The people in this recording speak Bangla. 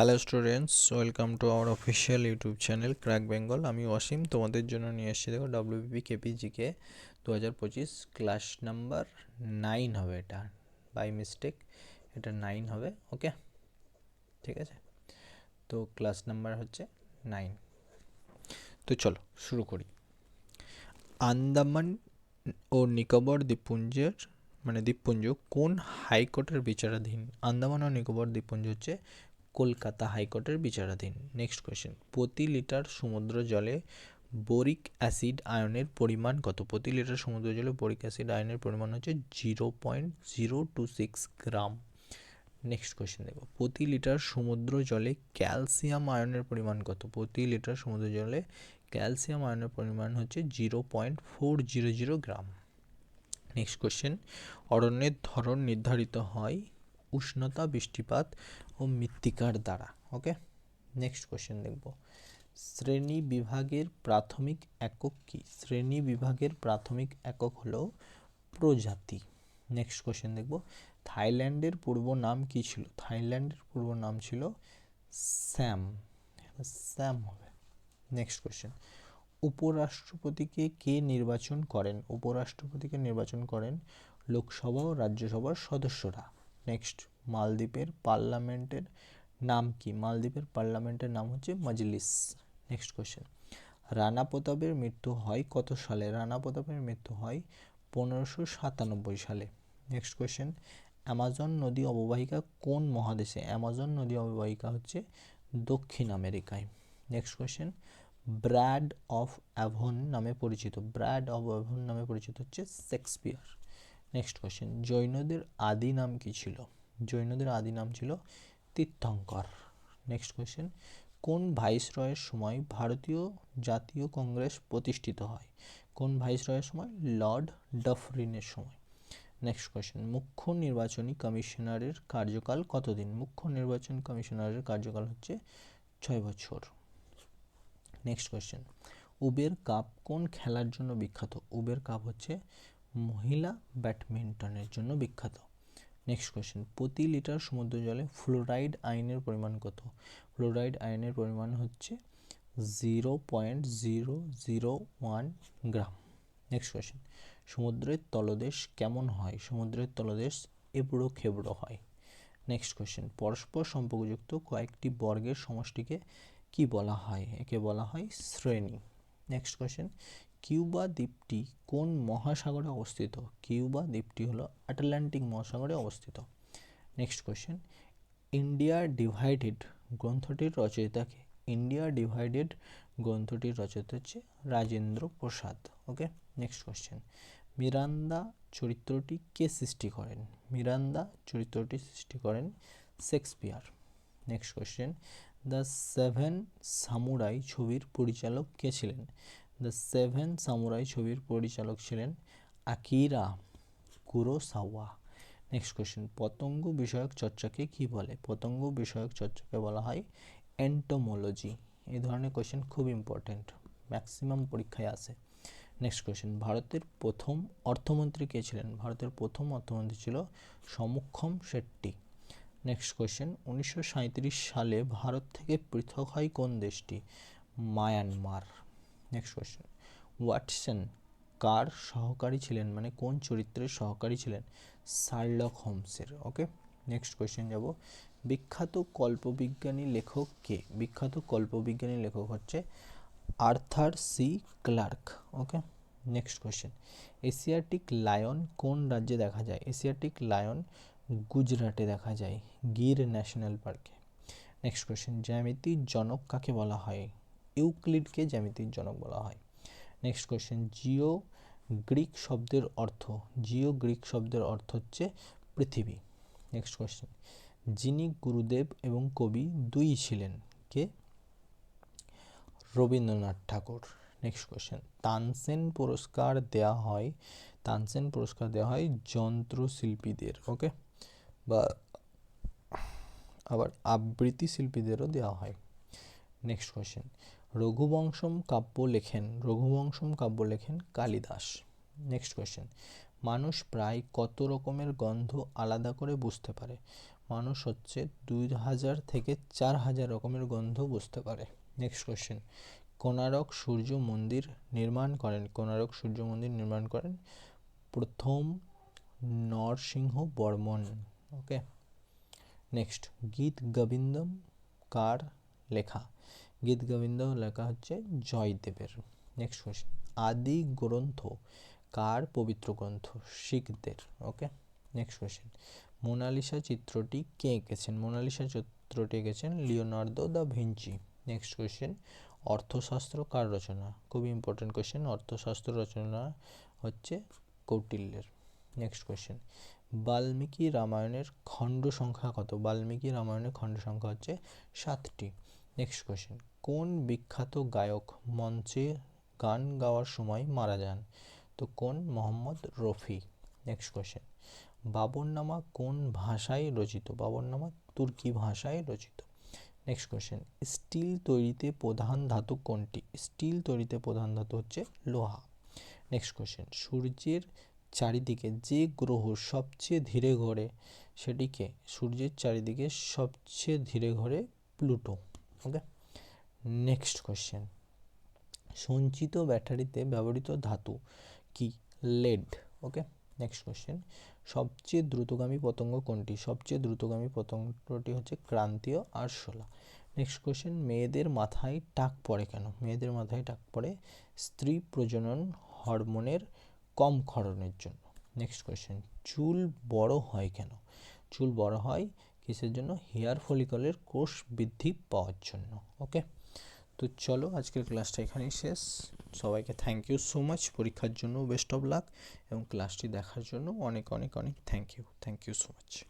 Hello students welcome to our official YouTube channel crack Bengal আমি অসীম তোমাদের জন্য নিয়ে এসেছি দেখো ডাব্লিউবিপি কেপিজিকে দু হাজার পঁচিশ ক্লাস নাম্বার নাইন হবে এটা। বাই মিস্টেক এটা নাইন হবে ওকে ঠিক আছে? তো ক্লাস নাম্বার হচ্ছে নাইন তো চলো, শুরু করি। আন্দামান ও নিকোবর দ্বীপপুঞ্জের মানে দ্বীপপুঞ্জ কোন হাইকোর্টের বিচারাধীন? আন্দামান ও নিকোবর দ্বীপপুঞ্জ হচ্ছে কলকাতা হাইকোর্টের বিচারাধীন। নেক্সট কোয়েশ্চেন প্রতি লিটার সমুদ্র জলে বোরিক অ্যাসিড আয়নের পরিমাণ কত? প্রতি লিটার সমুদ্র জলে বোরিক অ্যাসিড আয়নের পরিমাণ হচ্ছে zero point zero two six gram. Next question দেখো। প্রতি লিটার সমুদ্র জলে ক্যালসিয়াম আয়নের পরিমাণ কত? প্রতি লিটার সমুদ্র জলে ক্যালসিয়াম আয়নের পরিমাণ হচ্ছে zero point four zero zero gram. Next question অরণ্যের ধরন নির্ধারিত হয় উষ্ণতা, বৃষ্টিপাত ও মৃত্তিকার দ্বারা ওকে নেক্সট কোয়েশ্চেন দেখব। শ্রেণি বিভাগের প্রাথমিক একক কি? শ্রেণি বিভাগের প্রাথমিক একক হলো প্রজাতি। নেক্সট কোয়েশ্চেন দেখব। থাইল্যান্ডের পূর্ব নাম কি ছিল? থাইল্যান্ডের পূর্ব নাম ছিল স্যাম। স্যাম হবে। নেক্সট কোয়েশ্চেন উপরাষ্ট্রপতিকে কে নির্বাচন করেন? উপরাষ্ট্রপতিকে নির্বাচন করেন লোকসভা ও রাজ্যসভার সদস্যরা। নেক্সট মালদ্বীপের পার্লামেন্টের নাম কি? মালদ্বীপের পার্লামেন্টের নাম হচ্ছে মজলিস। নেক্সট কোয়েশ্চেন রানা প্রতাপের মৃত্যু হয় কত সালে? রানা প্রতাপের মৃত্যু হয় পনেরোশো সাতানব্বই সালে। নেক্সট কোয়েশ্চেন অ্যামাজন নদী অববাহিকা কোন মহাদেশে? অ্যামাজন নদী অববাহিকা হচ্ছে দক্ষিণ আমেরিকায়। Next question Bard of Avon নামে পরিচিত। ব্র্যাড অফ অ্যাভন নামে পরিচিত হচ্ছে শেক্সপিয়ার নেক্সট কোয়েশ্চেন জৈনদের আদি নাম কি ছিল? জৈনদের আদি নাম ছিল তীর্থঙ্কর নেক্সট কোয়েশ্চেন কোন ভাইসরয়ের সময় ভারতীয় জাতীয় কংগ্রেস প্রতিষ্ঠিত হয়? কোন ভাইসরয়ের সময়? লর্ড ডফরিনের সময়। নেক্সট কোয়েশ্চেন মুখ্য নির্বাচনী কমিশনারের কার্যকাল কতদিন? মুখ্য নির্বাচন কমিশনারের কার্যকাল হচ্ছে ছয় বছর। নেক্সট কোয়েশ্চেন উবের কাপ কোন খেলার জন্য বিখ্যাত? উবের কাপ হচ্ছে মহিলা ব্যাডমিন্টনের জন্য বিখ্যাত। নেক্সট কোয়েশ্চেন প্রতি লিটার সমুদ্র জলে ফ্লোরাইড আয়নের পরিমাণ কত? ফ্লোরাইড আয়নের পরিমাণ হচ্ছে zero point zero zero one gram next question সমুদ্রের তলদেশ কেমন হয়? সমুদ্রের তলদেশ এবড়ো খেবড়ো হয়। নেক্সট কোয়েশ্চেন পরস্পর সম্পর্কযুক্ত কয়েকটি বর্গের সমষ্টিকে কি বলা হয়? একে বলা হয় শ্রেণি। নেক্সট কোয়েশ্চেন কিউবা দ্বীপটি কোন মহাসাগরে অবস্থিত? কিউবা দ্বীপটি হলো আটলান্টিক মহাসাগরে অবস্থিত। নেক্সট কোয়েশ্চেন ইন্ডিয়া ডিভাইডেড গ্রন্থটির রচয়িতাকে ইন্ডিয়া ডিভাইডেড গ্রন্থটির রচয়িতা হচ্ছে Rajendra Prasad. Okay next question Miranda চরিত্রটি কে সৃষ্টি করেন? মিরান্দা চরিত্রটি সৃষ্টি করেন Shakespeare. Next question the seven samurai ছবির পরিচালক কে ছিলেন? দ্য সেভেন সামুরাই ছবির পরিচালক ছিলেন আকিরা কুরোসাওয়া। নেক্সট কোয়েশ্চেন পতঙ্গ বিষয়ক চর্চাকে কি বলে? পতঙ্গ বিষয়ক চর্চাকে বলা হয় এন্টোমোলজি এই ধরনের কোয়েশ্চেন খুব ইম্পর্টেন্ট ম্যাক্সিমাম পরীক্ষায় আসে নেক্সট কোয়েশ্চেন ভারতের প্রথম অর্থমন্ত্রী কে ছিলেন? ভারতের প্রথম অর্থমন্ত্রী ছিল সমুক্ষম শেট্টি। নেক্সট কোয়েশ্চেন উনিশশো সালে ভারত থেকে পৃথক হয় কোন দেশটি? মায়ানমার। নেক্সট কোয়েশ্চেন ওয়াটসন কার সহকারী ছিলেন? মানে কোন চরিত্রের সহকারী ছিলেন? শার্লক হোমসের ওকে নেক্সট কোয়েশ্চেন যাব। বিখ্যাত কল্পবিজ্ঞানী লেখক কে? বিখ্যাত কল্পবিজ্ঞানী লেখক হচ্ছে Arthur C Clarke okay next question Asiatic lion কোন রাজ্যে দেখা যায়? এশিয়াটিক লায়ন গুজরাটে দেখা যায়, গির ন্যাশনাল পার্কে। নেক্সট কোয়েশ্চেন জ্যামিতি জনক কাকে বলা হয়? ইউক্লিডকে জ্যামিতির জনক বলা হয়। নেক্সট কোয়েশ্চেন জিও গ্রিক শব্দের অর্থ, জিও গ্রিক শব্দের অর্থ হচ্ছে পৃথিবী। নেক্সট কোয়েশ্চেন যিনি গুরুদেব এবং কবি দুই ছিলেন, কে? রবীন্দ্রনাথ ঠাকুর। নেক্সট কোয়েশ্চেন তানসেন পুরস্কার দেয়া হয়, তানসেন পুরস্কার দেওয়া হয় যন্ত্রশিল্পীদের, ওকে? বা আবার আবৃত্তি শিল্পীদেরও দেওয়া হয়। নেক্সট কোয়েশ্চেন রঘুবংশম কাব্য লেখেন, রঘুবংশম কাব্য লেখেন কালিদাস। নেক্সট কোয়েশ্চেন মানুষ প্রায় কত রকমের গন্ধ আলাদা করে বুঝতে পারে? মানুষ হচ্ছে দুই হাজার থেকে চার হাজার রকমের গন্ধ বুঝতে পারে। নেক্সট কোশ্চেন কোণারক সূর্য মন্দির নির্মাণ করেন। কোণারক সূর্য মন্দির নির্মাণ করেন প্রথম নরসিংহ বর্মন ওকে নেক্সট গীত গোবিন্দম কার লেখা? গীত গোবিন্দ লেখা হচ্ছে জয়দেবের। নেক্সট কোয়েশ্চেন আদি গ্রন্থ, কার পবিত্র গ্রন্থ? শিখদের ওকে নেক্সট কোয়েশ্চেন মোনালিসা চিত্রটি কে এঁকেছেন? মোনালিসা চিত্রটি এঁকেছেন Leonardo da Vinci. Next question Arthashastra কার রচনা? খুবই ইম্পর্টেন্ট কোশ্চেন অর্থশাস্ত্র রচনা হচ্ছে কৌটিল্যের। নেক্সট কোয়েশ্চেন বাল্মীকি রামায়ণের খণ্ড সংখ্যা কত? বাল্মীকি রামায়ণের খণ্ড সংখ্যা হচ্ছে সাতটি। নেক্সট কোশ্চেন কোন বিখ্যাত গায়ক মঞ্চে গান গাওয়ার সময় মারা যান? তো কোন মোহাম্মদ রফি? নেক্সট কোশ্চেন বাবরনামা কোন ভাষায় রচিত? বাবরনামা তুর্কি ভাষায় রচিত। নেক্সট কোশ্চেন স্টিল তৈরিতে প্রধান ধাতু কোনটি? স্টিল তৈরিতে প্রধান ধাতু হচ্ছে লোহা। নেক্সট কোশ্চেন সূর্যের চারিদিকে যে গ্রহ সবচেয়ে ধীরে ঘোরে সেটিকে সূর্যের চারিদিকে সবচেয়ে ধীরে ঘোরে প্লুটো। ওকে নেক্সট কোশ্চেন সঞ্চিত ব্যাটারিতে ব্যবহৃত ধাতু কি? লেড ওকে নেক্সট কোশ্চেন সবচেয়ে দ্রুতগামী পতঙ্গ কোনটি? সবচেয়ে দ্রুতগামী পতঙ্গটি হচ্ছে ক্রান্তীয় আরশোলা নেক্সট কোশ্চেন মেয়েদের মাথায় টাক পড়ে কেন? মেয়েদের মাথায় টাক পড়ে স্ত্রী প্রজনন হরমোনের কম ক্ষরণের জন্য। নেক্সট কোয়েশ্চেন চুল বড় হয় কেন? চুল বড় হয় কিসের জন্য হেয়ার ফলিকলের কোষ বৃদ্ধি পাওয়ার জন্য ওকে তো চলো আজকের ক্লাসটা এখানেই শেষ। সবাইকে থ্যাংক ইউ সো মাচ পরীক্ষার জন্য বেস্ট অফ লাক এবং ক্লাসটি দেখার জন্য অনেক অনেক অনেক thank you thank you so much